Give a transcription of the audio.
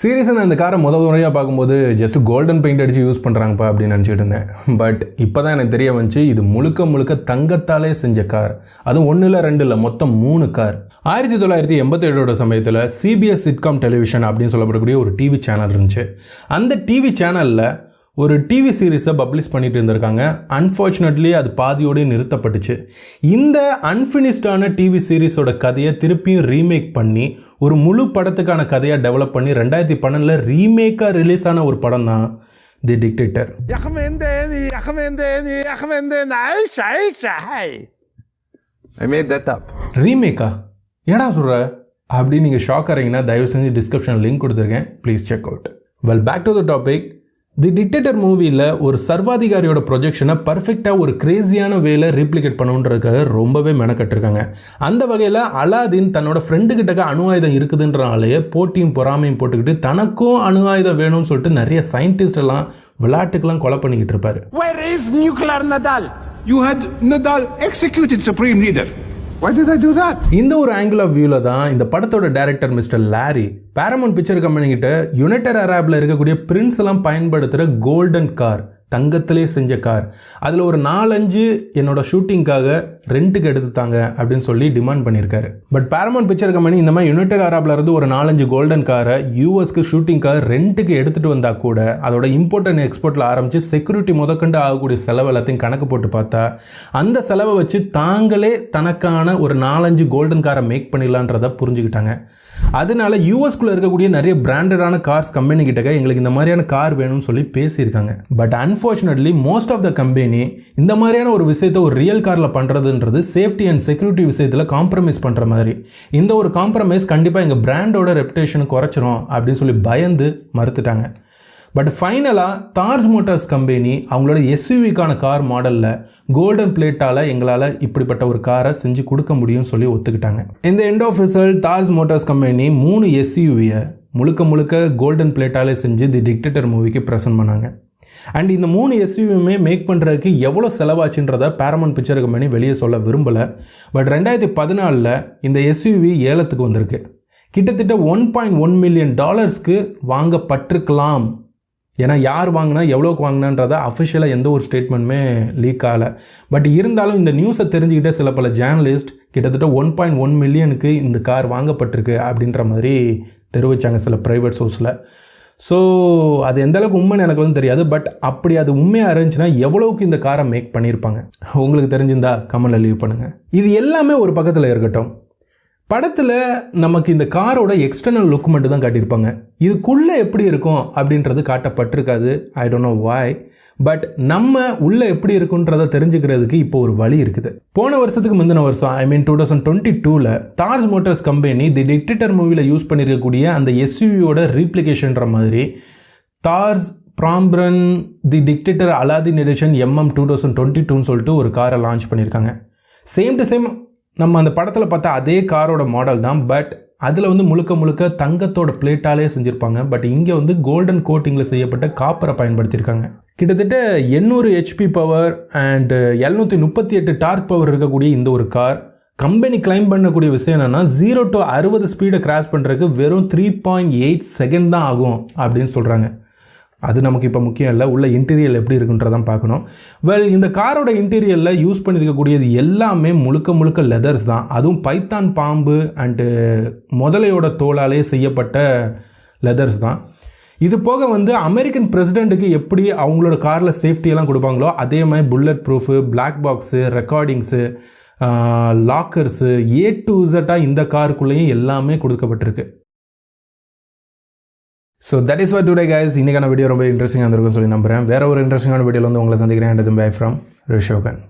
சீரியஸாக நான் இந்த காரை முதல் முறையாக பார்க்கும்போது ஜஸ்ட் கோல்டன் பெயிண்ட் அடித்து யூஸ் பண்ணுறாங்கப்பா அப்படின்னு நினச்சிட்டு இருந்தேன். பட் இப்போ தான் எனக்கு தெரிய வந்துச்சு இது முழுக்க முழுக்க தங்கத்தாலே செஞ்ச கார். அதுவும் ஒன்று இல்லை ரெண்டு இல்லை மொத்தம் மூணு கார். ஆயிரத்தி தொள்ளாயிரத்தி எண்பத்தேழோட சமயத்தில் சிபிஎஸ் சிட்காம் டெலிவிஷன் அப்படின்னு சொல்லப்படக்கூடிய ஒரு டிவி சேனல் இருந்துச்சு. அந்த டிவி சேனலில் ஒரு டிவி சீரீஸை பப்ளிஷ் பண்ணிட்டு இருந்திருக்காங்க. அன்ஃபார்ச்சுனேட்லி அது பாதியோடய நிறுத்தப்பட்டுச்சு. இந்த அன்ஃபினிஷ்டான டிவி சீரீஸோட கதையை திருப்பியும் ரீமேக் பண்ணி ஒரு முழு படத்துக்கான கதையாக டெவலப் பண்ணி ரெண்டாயிரத்தி பன்னெண்டில் ரீமேக்காக ரிலீஸ் ஆன ஒரு படம் தான் தி டிக்டேட்டர் ரீமேக்கா ஏடா சொல்கிற அப்படின்னு நீங்கள் ஷாக் ஆகிறீங்கன்னா தயவு செஞ்சு டிஸ்கிரிப்ஷன் லிங்க் கொடுத்துருக்கேன். Please check out well back to the topic the dictator மூவியில் ஒரு சர்வாதிகாரியோட ப்ரொஜெக்ஷனை பர்ஃபெக்டாக ஒரு கிரேசியான வேலை ரீப்ளிகேட் பண்ணணுன்றதுக்காக ரொம்பவே மெனக்கட்டிருக்காங்க அந்த வகையில் அலாதீன் தன்னோட ஃப்ரெண்டுகிட்டக்க அணு ஆயுதம் இருக்குதுன்றனாலேயே போட்டியும் பொறாமையும் போட்டுக்கிட்டு தனக்கும் அணு ஆயுதம் வேணும்னு சொல்லிட்டு நிறைய சயின்டிஸ்ட் எல்லாம் விளையாட்டுக்கெல்லாம் கொலை பண்ணிக்கிட்டு இருப்பாரு Where is nuclear Nadal? You had Nadal executed Supreme Leader. Why did I do that? இந்த ஒரு ஆங்கிள் ஆஃப் வியூவில் தான் இந்த படத்தோட director mister Larry Paramount picture company கிட்ட யுனைடெட் அரேபில் இருக்கக்கூடிய பிரின்ஸ் எல்லாம் பயன்படுத்துகிற கோல்டன் கார் தங்கத்திலே செஞ்ச கார். அதில் ஒரு நாலஞ்சு என்னோட ஷூட்டிங்க்காக ரெண்ட்டுக்கு எடுத்துத்தாங்க அப்படின்னு சொல்லி டிமாண்ட் பண்ணியிருக்காரு. பட் பேரமோன் பிக்சர் கம்பெனி இந்த மாதிரி யுனைடெட் அரேபில் இருந்து ஒரு நாலஞ்சு கோல்டன் காரை யூஎஸ்க்கு ஷூட்டிங்காக ரெண்ட்டுக்கு எடுத்துகிட்டு வந்தால் கூட அதோட இம்போர்ட் அண்ட் எக்ஸ்போர்ட்டில் ஆரம்பித்து செக்யூரிட்டி முதற்கண்டு ஆகக்கூடிய செலவு எல்லாத்தையும் கணக்கு போட்டு பார்த்தா அந்த செலவை வச்சு தாங்களே தனக்கான ஒரு நாலஞ்சு கோல்டன் காரை மேக் பண்ணிடலான்றதை புரிஞ்சுக்கிட்டாங்க. அதனால யூஎஸ்குள்ளே இருக்கக்கூடிய நிறைய பிராண்டடான கார்ஸ் கம்பெனி கிட்டக்க எங்களுக்கு இந்த மாதிரியான கார் வேணும்னு சொல்லி பேசியிருக்காங்க. But unfortunately most of the company இந்த மாதிரியான ஒரு விஷயத்தை ஒரு ரியல் காரில் பண்ணுறதுன்றது சேஃப்டி அண்ட் செக்யூரிட்டி விஷயத்தில் காம்ப்ரமைஸ் பண்ணுற மாதிரி. இந்த ஒரு காம்ப்ரமைஸ் கண்டிப்பாக எங்கள் பிராண்டோட ரெப்புடேஷனை குறைச்சிரும் அப்படின்னு சொல்லி பயந்து மறுத்துட்டாங்க. பட் ஃபைனலாக தார்ஜ் மோட்டார்ஸ் கம்பெனி அவங்களோட எஸ்யூவிக்கான கார் மாடலில் கோல்டன் பிளேட்டால் எங்களால் இப்படிப்பட்ட ஒரு காரை செஞ்சு கொடுக்க முடியும்னு சொல்லி ஒத்துக்கிட்டாங்க. இந்த end of result Dartz Motors company மூணு எஸ்யூவியை முழுக்க முழுக்க கோல்டன் பிளேட்டாலே செஞ்சு தி டிக்டேட்டர் மூவிக்கு ப்ரெசென்ட் பண்ணாங்க. அண்ட் இந்த மூணு எஸ்யூவியுமே மேக் பண்ணுறதுக்கு எவ்வளோ செலவாச்சுன்றத பேரமன் பிக்சர் கம்பெனி வெளியே சொல்ல விரும்பலை. பட் ரெண்டாயிரத்தி பதினாலில் இந்த எஸ்யூவி ஏலத்துக்கு வந்திருக்கு. கிட்டத்தட்ட ஒன் பாயிண்ட் ஒன் மில்லியன் டாலர்ஸ்க்கு வாங்கப்பட்டிருக்கலாம். ஏன்னா யார் வாங்கினா எவ்வளோக்கு வாங்கினான்றத அஃபிஷியலாக எந்த ஒரு ஸ்டேட்மெண்ட்டுமே லீக் ஆகலை. பட் இருந்தாலும் இந்த நியூஸை தெரிஞ்சுக்கிட்டே சில பல ஜேர்னலிஸ்ட் கிட்டத்தட்ட ஒன் பாயிண்ட் ஒன் மில்லியனுக்கு இந்த கார் வாங்கப்பட்டிருக்கு அப்படின்ற மாதிரி தெரிவித்தாங்க சில ப்ரைவேட் சோர்ஸில் ஸோ அது எந்த அளவுக்கு உண்மைன்னு எனக்கு வந்து தெரியாது பட் அப்படி அது உண்மையாக இருந்துச்சுன்னா எவ்வளவுக்கு இந்த காரை மேக் பண்ணியிருப்பாங்க உங்களுக்கு தெரிஞ்சிருந்தா கமெண்டில் லீவ் பண்ணுங்கள் இது எல்லாமே ஒரு பக்கத்தில் இருக்கட்டும். படத்தில் நமக்கு இந்த காரோட எக்ஸ்டர்னல் லுக் மட்டும் தான் காட்டியிருப்பாங்க. இதுக்குள்ளே எப்படி இருக்கும் அப்படின்றது காட்டப்பட்டிருக்காது. I don't know why but நம்ம உள்ளே எப்படி இருக்குன்றத தெரிஞ்சுக்கிறதுக்கு இப்போ ஒரு வழி இருக்குது. போன வருஷத்துக்கு முந்தின வருஷம் I mean two thousand twenty டூவில் Dartz Motors company the dictator மூவியில் யூஸ் பண்ணியிருக்கக்கூடிய அந்த எஸ்யூவியோட ரீப்ளிகேஷன்ற மாதிரி தார்ஸ் ப்ராம்ப்ரன் the dictator Aladdin edition MM two thousand twenty டூன்னு சொல்லிட்டு ஒரு காரை லான்ச் பண்ணியிருக்காங்க. சேம் டு சேம் நம்ம அந்த படத்தில் பார்த்தா அதே காரோட மாடல் தான் பட் அதில் வந்து முழுக்க முழுக்க தங்கத்தோட பிளேட்டாலே செஞ்சுருப்பாங்க. பட் இங்கே வந்து கோல்டன் கோட்டிங்கில் செய்யப்பட்ட காப்பரை பயன்படுத்தியிருக்காங்க. கிட்டத்தட்ட எண்ணூறு ஹெச்பி பவர் அண்டு எழுநூற்றி முப்பத்தி எட்டு டார்க் பவர் இருக்கக்கூடிய இந்த ஒரு கார் கம்பெனி கிளைம் பண்ணக்கூடிய விஷயம் என்னென்னா ஜீரோ டு அறுபது ஸ்பீடை கிராஸ் பண்ணுறதுக்கு வெறும் த்ரீ பாயிண்ட் எயிட் செகண்ட் தான் ஆகும் அப்படின்னு சொல்கிறாங்க அது நமக்கு இப்போ முக்கியம் இல்லை. உள்ள இன்டீரியல் எப்படி இருக்குன்றதான் பார்க்கணும். வெல் இந்த காரோட இன்டீரியரில் யூஸ் பண்ணியிருக்கக்கூடியது எல்லாமே முழுக்க முழுக்க லெதர்ஸ் தான். அதுவும் பைத்தான் பாம்பு அண்டு முதலையோட தோலாலே செய்யப்பட்ட லெதர்ஸ் தான். இது போக வந்து அமெரிக்கன் பிரசிடெண்ட்டுக்கு எப்படி அவங்களோட காரில் சேஃப்டியெல்லாம் கொடுப்பாங்களோ அதே மாதிரி bullet proof black box recordings lockers A to இசட்டாக இந்த காருக்குள்ளேயும் எல்லாமே கொடுக்கப்பட்டிருக்கு. So that is what today guys இன்றைக்கான வீடியோ ரொம்ப இன்ட்ரெஸ்டிங்காக இருந்திருக்கும்னு சொல்லி நம்புகிறேன் வேறு ஒரு இன்ட்ரெஸ்டிங்கான வீடியோவில் வந்து உங்களை சந்திக்கிறேன். By from ரிஷோகன்